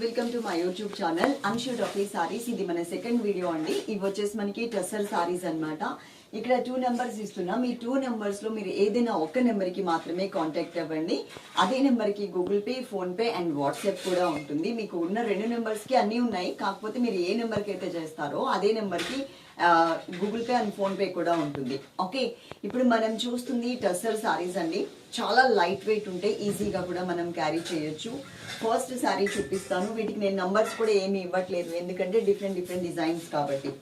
Welcome to my YouTube channel Anshu taffy sarees ఇది మన second video అండి ఇవి వచ్చేసి మనకి టెసల్ సారీస్ అన్నమాట ఇక్కడ టూ నెంబర్స్ ఇస్తున్నా. మీ టూ నెంబర్స్లో మీరు ఏదైనా ఒక్క నెంబర్కి మాత్రమే కాంటాక్ట్ అవ్వండి. అదే నెంబర్కి Google Pay PhonePe and WhatsApp కూడా ఉంటుంది. మీకు ఉన్న రెండు నెంబర్స్కి అన్నీ ఉన్నాయి. కాకపోతే మీరు ఏ నెంబర్కి అయితే చేస్తారో అదే నెంబర్కి Google Pay and PhonePe కూడా ఉంటుంది. ఓకే ఇప్పుడు మనం చూస్తుంది టస్సర్ సారీస్ అండి. చాలా లైట్ వెయిట్ ఉంటే ఈజీగా కూడా మనం క్యారీ చేయొచ్చు. ఫస్ట్ శారీ చూపిస్తాను. వీటికి నేను నంబర్స్ కూడా ఏమి ఇవ్వట్లేదు. ఎందుకంటే డిఫరెంట్ డిఫరెంట్ డిజైన్స్ కాబట్టి.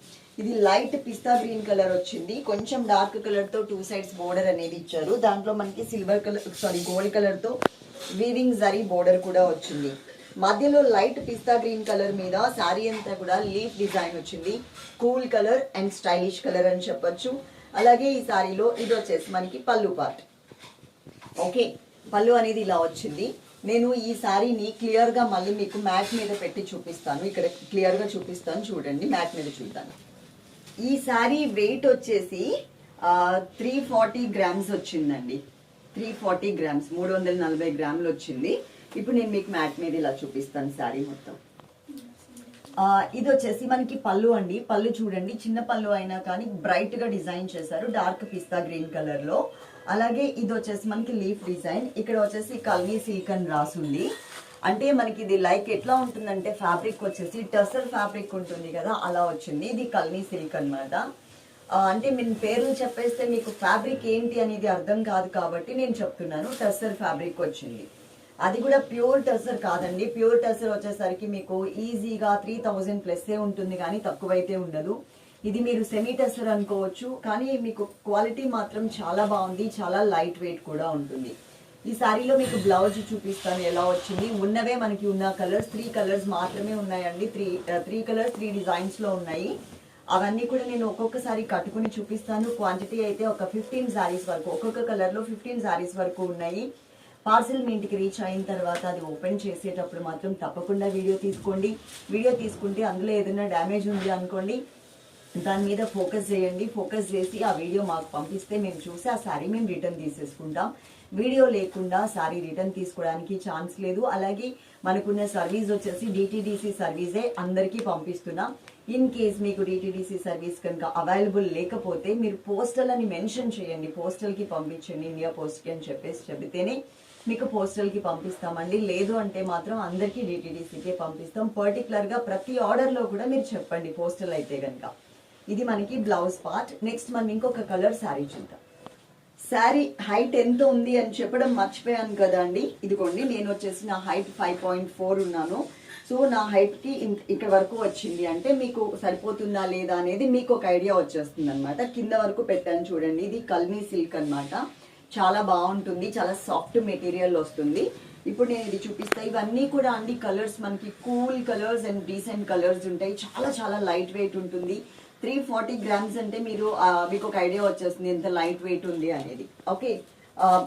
ఇది లైట్ పిస్తా గ్రీన్ కలర్ వచ్చింది. కొంచెం డార్క్ కలర్తో టూ సైడ్స్ బోర్డర్ అనేది ఇచ్చారు. దాంట్లో మనకి సిల్వర్ కలర్ సారీ గోల్డ్ కలర్తో వీవింగ్ జరీ బోర్డర్ కూడా వచ్చింది. మధ్యలో లైట్ పిస్తా గ్రీన్ కలర్ మీద శారీ అంతా కూడా లీఫ్ డిజైన్ వచ్చింది. Cool colour and stylish colour అని చెప్పొచ్చు. అలాగే ఈ శారీలో ఇది వచ్చేసి మనకి పళ్ళు పార్ట్. ఓకే పళ్ళు అనేది ఇలా వచ్చింది. నేను ఈ శారీని క్లియర్గా మళ్ళీ మీకు మ్యాట్ మీద పెట్టి చూపిస్తాను. ఇక్కడ క్లియర్గా చూపిస్తాను. చూడండి మ్యాట్ మీద చూద్దాను ఈ శారీ వెయిట్ వచ్చేసి త్రీ ఫార్టీ గ్రామ్స్ వచ్చిందండి. త్రీ ఫార్టీ గ్రామ్స్ మూడు వందల నలభై గ్రాములు వచ్చింది. ఇప్పుడు నేను మీకు మ్యాట్ మీద ఇలా చూపిస్తాను శారీ మొత్తం. ఇది వచ్చేసి మనకి పళ్ళు అండి. పళ్ళు చూడండి. చిన్న పళ్ళు అయినా కానీ బ్రైట్గా డిజైన్ చేశారు. డార్క్ పిస్తా గ్రీన్ కలర్లో. అలాగే ఇది వచ్చేసి మనకి లీఫ్ డిజైన్ ఇక్కడ వచ్చేసి కల్వీ సిల్క్ అని రాసుంది. అంటే మనకి ఇది లైక్ ఎట్లా ఉంటుందంటే ఫ్యాబ్రిక్ వచ్చేసి టసర్ ఫ్యాబ్రిక్ ఉంటుంది కదా అలా వచ్చింది. ఇది కల్నీ సిల్క్ అన్నమాట. అంటే నేను పేర్లు చెప్పేస్తే మీకు ఫ్యాబ్రిక్ ఏంటి అనేది అర్థం కాదు కాబట్టి నేను చెప్తున్నాను. టసర్ ఫ్యాబ్రిక్ వచ్చింది. అది కూడా ప్యూర్ టసర్ కాదండి. ప్యూర్ టసర్ వచ్చేసరికి మీకు ఈజీగా త్రీ థౌజండ్ ప్లస్సే ఉంటుంది కానీ తక్కువైతే ఉండదు. ఇది మీరు సెమీ టసర్ అనుకోవచ్చు. కానీ మీకు క్వాలిటీ మాత్రం చాలా బాగుంది. చాలా లైట్ వెయిట్ కూడా ఉంటుంది. ఈ శారీలో మీకు బ్లౌజ్ చూపిస్తాను ఎలా వచ్చింది? ఉన్నవే మనకి ఉన్న కలర్స్ త్రీ కలర్స్ మాత్రమే ఉన్నాయండి. Three three uh, colours three డిజైన్స్లో ఉన్నాయి. అవన్నీ కూడా నేను ఒక్కొక్కసారి కట్టుకుని చూపిస్తాను. క్వాంటిటీ అయితే ఒక ఫిఫ్టీన్ శారీస్ వరకు ఒక్కొక్క కలర్లో ఫిఫ్టీన్ శారీస్ వరకు ఉన్నాయి. పార్సిల్ మీ ఇంటికి రీచ్ అయిన తర్వాత అది ఓపెన్ చేసేటప్పుడు మాత్రం తప్పకుండా వీడియో తీసుకోండి. వీడియో తీసుకుంటే అందులో ఏదైనా డ్యామేజ్ ఉంది అనుకోండి దాని మీద ఫోకస్ చేయండి ఫోకస్ చేసి ఆ వీడియో మాకు పంపిస్తే మేము చూసి ఆ శారీ మేము రిటర్న్ తీసేసుకుంటాం. వీడియో లేకుండా శారీ రిటర్న్ తీసుకోవడానికి ఛాన్స్ లేదు. అలాగే మనకున్న సర్వీస్ వచ్చేసి డిటీడీసీ సర్వీసే అందరికీ పంపిస్తున్నాం. ఇన్ కేస్ మీకు డిటీడీసీ సర్వీస్ కనుక అవైలబుల్ లేకపోతే మీరు పోస్టల్ అని మెన్షన్ చేయండి. పోస్టల్కి పంపించండి ఇండియా పోస్ట్కి అని చెప్పేసి చెబితేనే మీకు పోస్టల్కి పంపిస్తామండి. లేదు అంటే మాత్రం అందరికీ డిటీడీసీకే పంపిస్తాం. పర్టికులర్గా ప్రతి ఆర్డర్లో కూడా మీరు చెప్పండి పోస్టల్ అయితే కనుక. ఇది మనకి బ్లౌజ్ పార్ట్. నెక్స్ట్ మనం ఇంకొక కలర్ శారీ చూద్దాం. శారీ హైట్ ఎంత ఉంది అని చెప్పడం మర్చిపోయాను కదా అండి ఇదిగోండి నేను వచ్చేసి నా హైట్ ఫైవ్ పాయింట్ ఫోర్ ఉన్నాను. సో నా హైట్కి ఇక్కడ వరకు వచ్చింది అంటే మీకు సరిపోతుందా లేదా అనేది మీకు ఒక ఐడియా వచ్చేస్తుంది అనమాట కింద వరకు పెట్టాను చూడండి. ఇది కల్మీ సిల్క్ అన్నమాట. చాలా బాగుంటుంది. చాలా సాఫ్ట్ మెటీరియల్ వస్తుంది. ఇప్పుడు నేను ఇది చూపిస్తా. ఇవన్నీ కూడా అండి కలర్స్ మనకి cool colours and decent colours ఉంటాయి. చాలా చాలా లైట్ వెయిట్ ఉంటుంది. త్రీ ఫార్టీ గ్రామ్స్ అంటే మీరు మీకు ఒక ఐడియా వచ్చేస్తుంది ఎంత లైట్ వెయిట్ ఉంది అనేది. ఓకే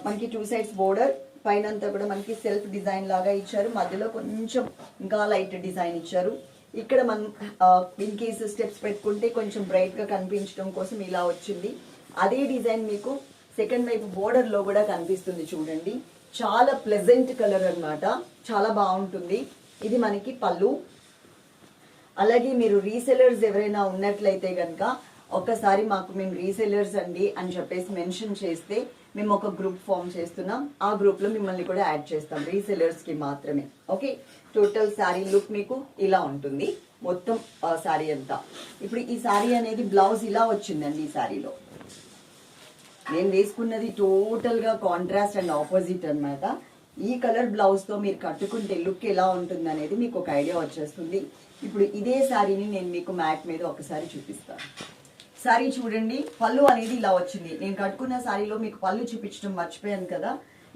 మనకి టూ సైడ్స్ బోర్డర్ పైన అంతా కూడా మనకి సెల్ఫ్ డిజైన్ లాగా ఇచ్చారు. మధ్యలో కొంచెం ఇంకా లైట్ డిజైన్ ఇచ్చారు. ఇక్కడ మనం ఇన్ కేస్ స్టెప్స్ పెట్టుకుంటే కొంచెం బ్రైట్గా కనిపించడం కోసం ఇలా వచ్చింది. అదే డిజైన్ మీకు సెకండ్ వైపు బోర్డర్లో కూడా కనిపిస్తుంది చూడండి. చాలా ప్లెజెంట్ కలర్ అన్నమాట. చాలా బాగుంటుంది. ఇది మనకి పళ్ళు. అలాగే మీరు రీసెలర్స్ ఎవరైనా ఉన్నట్లయితే కనుక ఒక్కసారి మాకు మేము రీసెలర్స్ అండి అని చెప్పేసి మెన్షన్ చేస్తే మేము ఒక గ్రూప్ ఫామ్ చేస్తున్నాం. ఆ గ్రూప్లో మిమ్మల్ని కూడా యాడ్ చేస్తాం రీసెలర్స్కి మాత్రమే. ఓకే టోటల్ శారీ లుక్ మీకు ఇలా ఉంటుంది. మొత్తం శారీ అంతా. ఇప్పుడు ఈ శారీ అనేది బ్లౌజ్ ఇలా వచ్చిందండి ఈ శారీలో నేను వేసుకున్నది టోటల్గా కాంట్రాస్ట్ అండ్ ఆపోజిట్ అనమాట ఈ కలర్ బ్లౌజ్తో మీరు కట్టుకుంటే లుక్ ఎలా ఉంటుంది అనేది మీకు ఒక ఐడియా వచ్చేస్తుంది. ఇప్పుడు ఇదే శారీని నేను మీకు మ్యాట్ మీద ఒకసారి చూపిస్తాను. శారీ చూడండి పళ్ళు అనేది ఇలా వచ్చింది. నేను కట్టుకున్న శారీలో మీకు పళ్ళు చూపించడం మర్చిపోయాను కదా.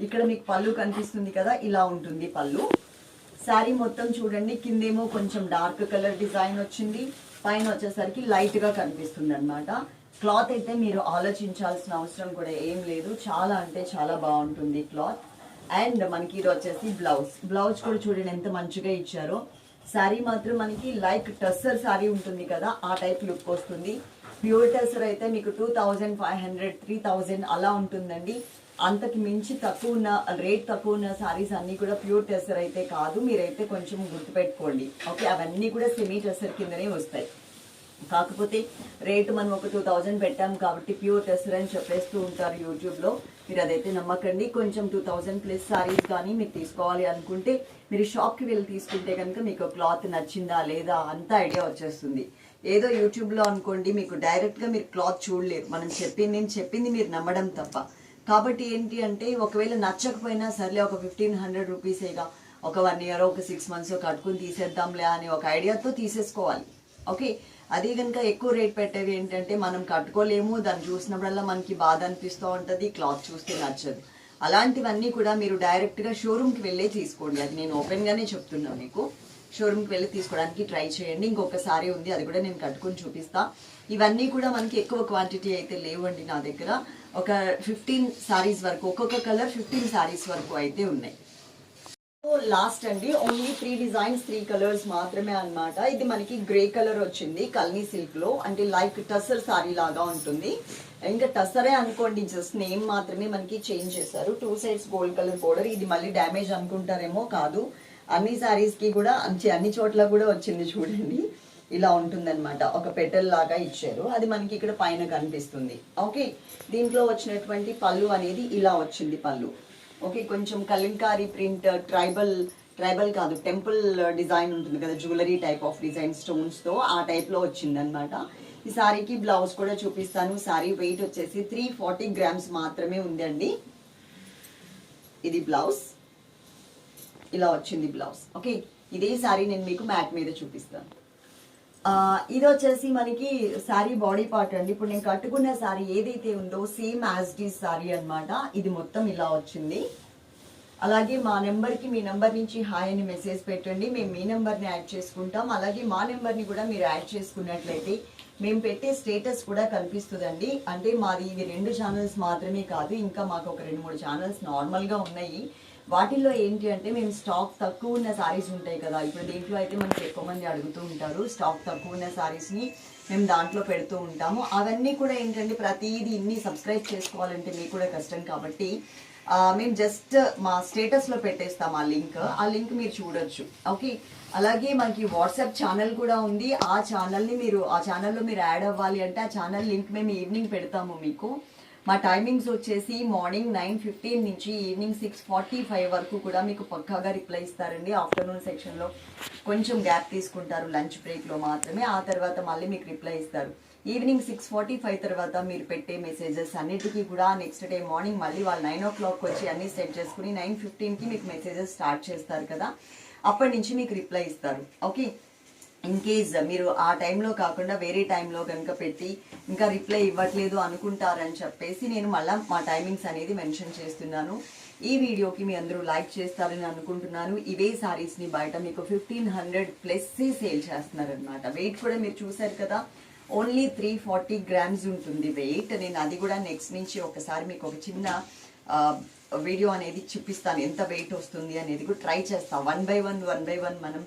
ఇక్కడ మీకు పళ్ళు కనిపిస్తుంది కదా ఇలా ఉంటుంది పళ్ళు. శారీ మొత్తం చూడండి కిందేమో కొంచెం డార్క్ కలర్ డిజైన్ వచ్చింది. పైన వచ్చేసరికి లైట్గా కనిపిస్తుంది అనమాట క్లాత్ అయితే మీరు ఆలోచించాల్సిన అవసరం కూడా ఏం లేదు. చాలా అంటే చాలా బాగుంటుంది క్లాత్. అండ్ మనకి ఇది వచ్చేసి బ్లౌజ్. బ్లౌజ్ కూడా చూడండి ఎంత మంచిగా ఇచ్చారో. శారీ మాత్రం మనకి లైక్ టస్సర్ శారీ ఉంటుంది కదా ఆ టైప్ లుక్ వస్తుంది. ప్యూర్ టస్సర్ అయితే మీకు two thousand five hundred three thousand అలా ఉంటుందండి. అంతకు మించి తక్కువ ఉన్న రేట్ తక్కువ ఉన్న శారీస్ అన్నీ కూడా ప్యూర్ టెసర్ అయితే కాదు. మీరైతే కొంచెం గుర్తుపెట్టుకోండి. ఓకే అవన్నీ కూడా సెమీ టెసర్ కిందనే వస్తాయి. కాకపోతే రేటు మనం ఒక టూ థౌజండ్ పెట్టాం కాబట్టి ప్యూర్ టెస్సర్ అని చెప్పేస్తూ ఉంటారు యూట్యూబ్లో మీరు అదైతే నమ్మకండి కొంచెం టూ థౌజండ్ ప్లస్ సారీస్ కానీ మీరు తీసుకోవాలి అనుకుంటే మీరు షాప్కి వెళ్ళి తీసుకుంటే కనుక మీకు క్లాత్ నచ్చిందా లేదా అంత ఐడియా వచ్చేస్తుంది. ఏదో యూట్యూబ్లో అనుకోండి మీకు డైరెక్ట్గా మీరు క్లాత్ చూడలేరు. మనం చెప్పింది నేను చెప్పింది మీరు నమ్మడం తప్ప. కాబట్టి ఏంటి అంటే ఒకవేళ నచ్చకపోయినా సర్లే ఒక ఫిఫ్టీన్ హండ్రెడ్ రూపీసేగా ఒక వన్ ఇయర్ ఒక సిక్స్ మంత్స్ కట్టుకుని తీసేద్దాంలే అనే ఒక ఐడియాతో తీసేసుకోవాలి. ఓకే అది కనుక ఎక్కువ రేట్ పెట్టేవి ఏంటంటే మనం కట్టుకోలేము దాన్ని చూసినప్పుడల్లా మనకి బాధ అనిపిస్తూ ఉంటుంది క్లాత్ చూస్తే నచ్చదు. అలాంటివన్నీ కూడా మీరు డైరెక్ట్గా షోరూమ్కి వెళ్ళే తీసుకోండి. అది నేను ఓపెన్గానే చెప్తున్నాను మీకు. షోరూమ్కి వెళ్ళి తీసుకోవడానికి ట్రై చేయండి. ఇంకొక సారీ ఉంది అది కూడా నేను కట్టుకొని చూపిస్తా. ఇవన్నీ కూడా మనకి ఎక్కువ క్వాంటిటీ అయితే లేవండి నా దగ్గర. ఒక ఫిఫ్టీన్ శారీస్ వరకు ఒక్కొక్క కలర్ ఫిఫ్టీన్ శారీస్ వరకు అయితే ఉన్నాయి. లాస్ట్ అండి only three designs three colours మాత్రమే అన్నమాట. ఇది మనకి గ్రే కలర్ వచ్చింది కల్నీ సిల్క్లో అంటే లైక్ టసర్ సారీ లాగా ఉంటుంది. ఇంకా టసరే అనుకోండి జస్ట్ నేమ్ మాత్రమే మనకి చేంజ్ చేశారు. Two sides gold colour border ఇది మళ్ళీ డ్యామేజ్ అనుకుంటారేమో కాదు. అన్ని సారీస్కి కూడా అన్ని చోట్ల కూడా వచ్చింది చూడండి. ఇలా ఉంటుందన్నమాట. ఒక పెటల్ లాగా ఇచ్చారు. అది మనకి ఇక్కడ పైన కనిపిస్తుంది. ఓకే దీంట్లో వచ్చినటువంటి పళ్ళు అనేది ఇలా వచ్చింది పళ్ళు. ఓకే కొంచెం కలంకారీ ప్రింట్ ట్రైబల్ ట్రైబల్ కాదు టెంపుల్ డిజైన్ ఉంటుంది కదా జ్యువెలరీ టైప్ ఆఫ్ డిజైన్ స్టోన్స్తో ఆ టైప్లో వచ్చిందనమాట ఈ శారీకి బ్లౌజ్ కూడా చూపిస్తాను. సారీ వెయిట్ వచ్చేసి త్రీ ఫార్టీ గ్రామ్స్ మాత్రమే ఉందండి. ఇది బ్లౌజ్. ఇలా వచ్చింది బ్లౌజ్. ఓకే ఇదే సారీ నేను మీకు మ్యాట్ మీద చూపిస్తాను. ఇది వచ్చేసి మనకి శారీ బాడీ పార్ట్ అండి. ఇప్పుడు నేను కట్టుకున్న శారీ ఏదైతే ఉందో సేమ్ యాజ్ డి శారీ అన్నమాట. ఇది మొత్తం ఇలా వచ్చింది. అలాగే మా నెంబర్కి మీ నెంబర్ నుంచి హాయ్ అని మెసేజ్ పెట్టండి. మేము మీ నెంబర్ని యాడ్ చేసుకుంటాం. అలాగే మా నెంబర్ని కూడా మీరు యాడ్ చేసుకున్నట్లయితే మేము పెట్టే స్టేటస్ కూడా కనిపిస్తుందండి. అంటే మాది ఇది రెండు ఛానల్స్ మాత్రమే కాదు. ఇంకా మాకు ఒక రెండు మూడు ఛానల్స్ నార్మల్గా ఉన్నాయి. వాటిల్లో ఏంటి అంటే మేము స్టాక్ తక్కువ ఉన్న సారీస్ ఉంటాయి కదా. ఇప్పుడు దీంట్లో అయితే మనకి ఎక్కువ మంది అడుగుతూ ఉంటారు స్టాక్ తక్కువ ఉన్న సారీస్ని మేము దాంట్లో పెడుతూ ఉంటాము. అవన్నీ కూడా ఏంటంటే ప్రతిదీ ఇన్ని సబ్స్క్రైబ్ చేసుకోవాలంటే మీకు కూడా కష్టం కాబట్టి మేము జస్ట్ మా స్టేటస్లో పెట్టేస్తాం ఆ లింక్ ఆ లింక్ మీరు చూడొచ్చు. ఓకే అలాగే మనకి వాట్సాప్ ఛానల్ కూడా ఉంది. ఆ ఛానల్ని మీరు ఆ ఛానల్లో మీరు యాడ్ అవ్వాలి అంటే ఆ ఛానల్ లింక్ మేము ఈవినింగ్ పెడతాము మీకు. మా టైమింగ్స్ వచ్చేసి మార్నింగ్ నైన్ ఫిఫ్టీన్ నుంచి ఈవినింగ్ సిక్స్ ఫార్టీ ఫైవ్ వరకు కూడా మీకు పక్కాగా రిప్లై ఇస్తారండి. ఆఫ్టర్నూన్ సెక్షన్లో కొంచెం గ్యాప్ తీసుకుంటారు లంచ్ బ్రేక్లో మాత్రమే. ఆ తర్వాత మళ్ళీ మీకు రిప్లై ఇస్తారు. ఈవినింగ్ సిక్స్ ఫార్టీ ఫైవ్ తర్వాత మీరు పెట్టే మెసేజెస్ అన్నిటికీ కూడా నెక్స్ట్ డే మార్నింగ్ మళ్ళీ వాళ్ళు నైన్ ఓ క్లాక్ వచ్చి అన్ని సెట్ చేసుకుని నైన్ ఫిఫ్టీన్కి మీకు మెసేజెస్ స్టార్ట్ చేస్తారు కదా. అప్పటి నుంచి మీకు రిప్లై ఇస్తారు. ఓకే ఇన్ కేస్ మీరు ఆ టైంలో కాకుండా వేరే టైంలో కనుక పెట్టి ఇంకా రిప్లై ఇవ్వట్లేదు అనుకుంటారని చెప్పేసి నేను మళ్ళీ మా టైమింగ్స్ అనేది మెన్షన్ చేస్తున్నాను. ఈ వీడియోకి మీ అందరూ లైక్ చేస్తారని అనుకుంటున్నాను. ఇవే సారీస్ని బయట మీకు ఫిఫ్టీన్ హండ్రెడ్ ప్లస్ సేల్ చేస్తున్నారనమాట వెయిట్ కూడా మీరు చూసారు కదా ఓన్లీ త్రీ ఫార్టీ గ్రామ్స్ ఉంటుంది వెయిట్ నేను అది కూడా నెక్స్ట్ నుంచి ఒకసారి మీకు ఒక చిన్న వీడియో అనేది చూపిస్తాను. ఎంత వెయిట్ వస్తుంది అనేది కూడా ట్రై చేస్తాం. One by one one by one మనం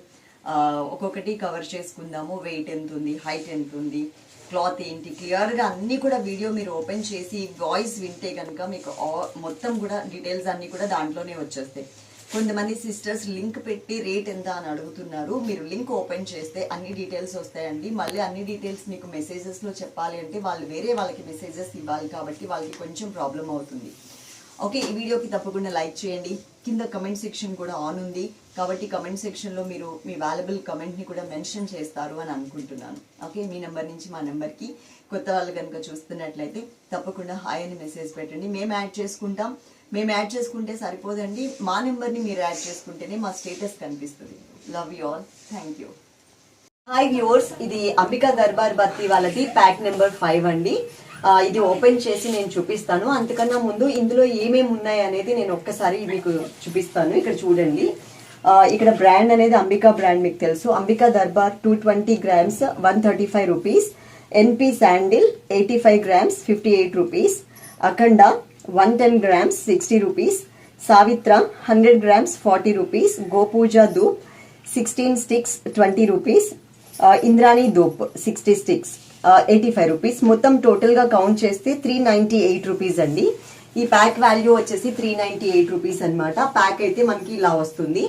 ఒక్కొక్కటి కవర్ చేసుకుందాము వెయిట్ ఎంత ఉంది హైట్ ఎంత ఉంది క్లాత్ ఏంటి క్లియర్గా అన్నీ కూడా వీడియో మీరు ఓపెన్ చేసి వాయిస్ వింటే కనుక మీకు మొత్తం కూడా డీటెయిల్స్ అన్నీ కూడా దాంట్లోనే వచ్చేస్తాయి. కొంతమంది సిస్టర్స్ లింక్ పెట్టి రేట్ ఎంత అని అడుగుతున్నారు. మీరు లింక్ ఓపెన్ చేస్తే అన్ని డీటెయిల్స్ వస్తాయండి. మళ్ళీ అన్ని డీటెయిల్స్ మీకు మెసేజెస్లో చెప్పాలి అంటే వాళ్ళు వేరే వాళ్ళకి మెసేజెస్ ఇవ్వాలి కాబట్టి వాళ్ళకి కొంచెం ప్రాబ్లం అవుతుంది. ఓకే ఈ వీడియోకి తప్పకుండా లైక్ చేయండి. కింద కమెంట్ సెక్షన్ కూడా ఆన్ ఉంది. కాబట్టి కమెంట్ సెక్షన్లో మీరు మీ వాల్యుబుల్ కమెంట్ని కూడా మెన్షన్ చేస్తారు అని అనుకుంటున్నాను. ఓకే మీ నెంబర్ నుంచి మా నెంబర్కి కొత్త వాళ్ళు కనుక చూస్తున్నట్లయితే తప్పకుండా హాయ్ అని మెసేజ్ పెట్టండి. మేము యాడ్ చేసుకుంటాం. మేము యాడ్ చేసుకుంటే సరిపోదండి. మా నెంబర్ని మీరు యాడ్ చేసుకుంటేనే మా స్టేటస్ కనిపిస్తుంది. Love you all thank you hi viewers ఇది అంబికా దర్బార్ బత్తి వాళ్ళది. ప్యాక్ నెంబర్ ఫైవ్ అండి. ఇది ఓపెన్ చేసి నేను చూపిస్తాను. అంతకన్నా ముందు ఇందులో ఏమేమి ఉన్నాయి అనేది నేను ఒక్కసారి మీకు చూపిస్తాను. ఇక్కడ చూడండి. ఇక్కడ బ్రాండ్ అనేది అంబికా బ్రాండ్ మీకు తెలుసు. Ambika Darbar two twenty grams one thirty five rupees NP sandal eighty five grams fifty eight rupees Akhanda one ten grams sixty rupees Savitra hundred grams forty rupees Gopuja dhoop sixteen sticks twenty rupees Indrani dhoop sixty sticks eighty five rupees మొత్తం టోటల్గా count చేస్తే three ninety eight rupees అండి. ఈ pack value వచ్చేసి three ninety eight rupees అనమాట pack అయితే మనకి ఇలా వస్తుంది.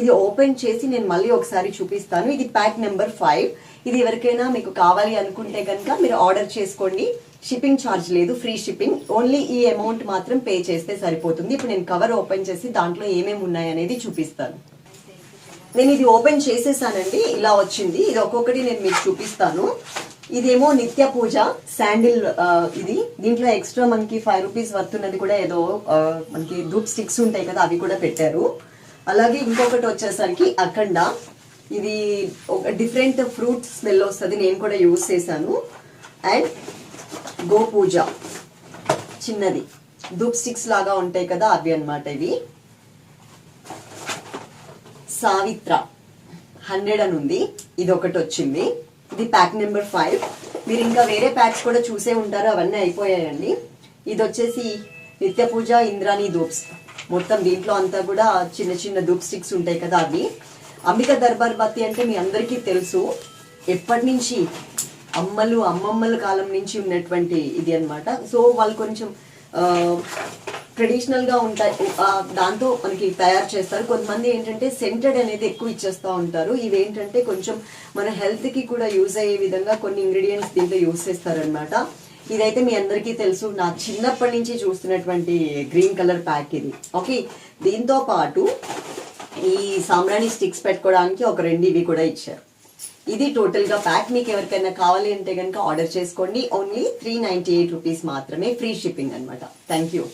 ఇది ఓపెన్ చేసి నేను మళ్ళీ ఒకసారి చూపిస్తాను. ఇది ప్యాక్ నెంబర్ ఫైవ్. ఇది ఎవరికైనా మీకు కావాలి అనుకుంటే కనుక మీరు ఆర్డర్ చేసుకోండి. షిప్పింగ్ ఛార్జ్ లేదు ఫ్రీ షిప్పింగ్. ఓన్లీ ఈ అమౌంట్ మాత్రం పే చేస్తే సరిపోతుంది. ఇప్పుడు నేను కవర్ ఓపెన్ చేసి దాంట్లో ఏమేమి ఉన్నాయి అనేది చూపిస్తాను. నేను ఇది ఓపెన్ చేసేసానండి. ఇలా వచ్చింది. ఇది ఒక్కొక్కటి నేను మీకు చూపిస్తాను. ఇదేమో నిత్య పూజ శాండిల్ ఇది. దీంట్లో ఎక్స్ట్రా మనకి ఫైవ్ రూపీస్ వర్తున్నది కూడా ఏదో మనకి ధూప్ స్టిక్స్ ఉంటాయి కదా అవి కూడా పెట్టారు. అలాగే ఇంకొకటి వచ్చేసరికి అఖండ. ఇది ఒక డిఫరెంట్ ఫ్రూట్ స్మెల్ వస్తుంది నేను కూడా యూజ్ చేశాను. అండ్ గోపూజ చిన్నది. ధూప్ స్టిక్స్ లాగా ఉంటాయి కదా అవి అన్నమాట ఇవి. సావిత్ర హండ్రెడ్ అని ఉంది. ఇది ఒకటి వచ్చింది. ఇది ప్యాక్ నెంబర్ ఫైవ్ మీరు ఇంకా వేరే ప్యాక్స్ కూడా చూసే ఉంటారు అవన్నీ అయిపోయాయండి. ఇది వచ్చేసి నిత్య పూజ ఇంద్రాణి ధూప్స్. మొత్తం దీంట్లో అంతా కూడా చిన్న చిన్న ధూప్ స్టిక్స్ ఉంటాయి కదా అవి. అంబిక దర్బార్ బత్తి అంటే మీ అందరికీ తెలుసు. ఎప్పటి నుంచి అమ్మలు అమ్మమ్మల కాలం నుంచి ఉన్నటువంటి ఇది అన్నమాట. సో వాళ్ళు కొంచెం ట్రెడిషనల్గా ఉంటాయి. దాంతో మనకి తయారు చేస్తారు. కొంతమంది ఏంటంటే సెంటెడ్ అనేది ఎక్కువ ఇచ్చేస్తూ ఉంటారు. ఇవేంటంటే కొంచెం మన హెల్త్కి కూడా యూజ్ అయ్యే విధంగా కొన్ని ఇంగ్రీడియంట్స్ దీంట్లో యూజ్ చేస్తారనమాట ఇదైతే మీ అందరికీ తెలుసు నా చిన్నప్పటి నుంచి చూస్తున్నటువంటి గ్రీన్ కలర్ ప్యాక్ ఇది. ఓకే దీంతో పాటు ఈ సాంబ్రాణి స్టిక్స్ పెట్టుకోవడానికి ఒక రెండు ఇవి కూడా ఇచ్చారు. ఇది టోటల్గా ప్యాక్ మీకు ఎవరికైనా కావాలి అంటే కనుక ఆర్డర్ చేసుకోండి. Only three ninety eight rupees మాత్రమే ఫ్రీ షిప్పింగ్ అనమాట థ్యాంక్ యూ.